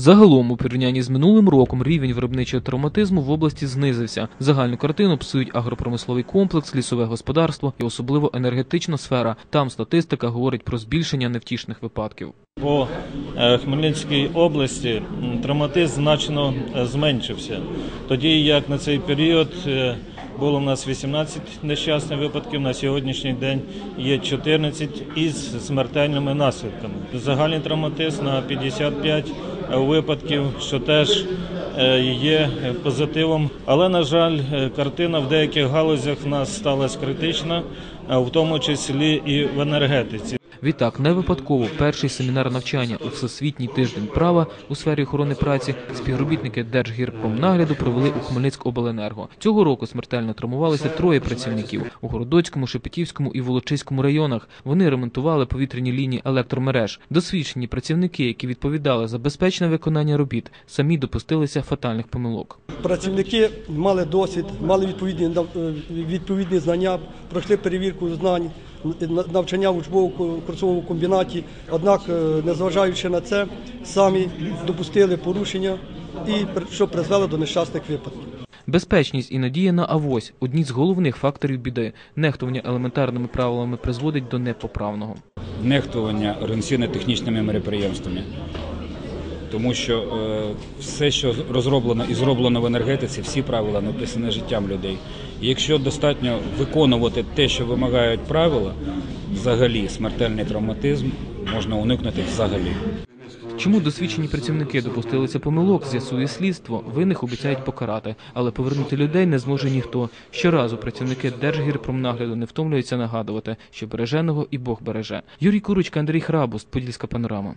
Загалом, у порівнянні з минулим роком, рівень виробничого травматизму в області знизився. Загальну картину псують агропромисловий комплекс, лісове господарство і особливо енергетична сфера. Там статистика говорить про збільшення невтішних випадків. По е, Хмельницькій області травматизм значно е, зменшився. Тоді як на цей період е, було в нас 18 нещасних випадків, на сьогоднішній день є 14 із смертельними наслідками. Загальний травматизм на 55 випадків, що теж е, є позитивом. Але, на жаль, е, картина в деяких галузях в нас сталася критична, в тому числі і в енергетиці. Відтак, не випадково перший семінар навчання у всесвітній тиждень права у сфері охорони праці співробітники Держгірпромнагляду провели у Хмельницькобленерго. Цього року смертельно травмувалися троє працівників у Городоцькому, Шепетівському і Волочиському районах. Вони ремонтували повітряні лінії електромереж. Досвідчені працівники, які відповідали за безпечне виконання робіт, самі допустилися фатальних помилок. Працівники мали досвід, мали відповідні е, відповідні знання, пройшли перевірку знань, на- навчання в учбово курсовому комбінаті. Однак, е, незважаючи на це, самі допустили порушення і при- що призвело до нещасних випадків. Безпечність і надія на авось одні з головних факторів біди. Нехтування елементарними правилами призводить до непоправного. нехтування організаційно-технічними мероприємствами. Тому що е, все, що розроблено і зроблено в енергетиці, всі правила написані життям людей. І якщо достатньо виконувати те, що вимагають правила, взагалі смертельний травматизм можна уникнути взагалі. Чому досвідчені працівники допустилися помилок, з'ясує слідство. Винних обіцяють покарати, але повернути людей не зможе ніхто. Щоразу працівники Держгірпромнагляду не втомлюються нагадувати, що береженого і Бог береже. Юрій Курочка, Андрій Храбуст, Подільська панорама.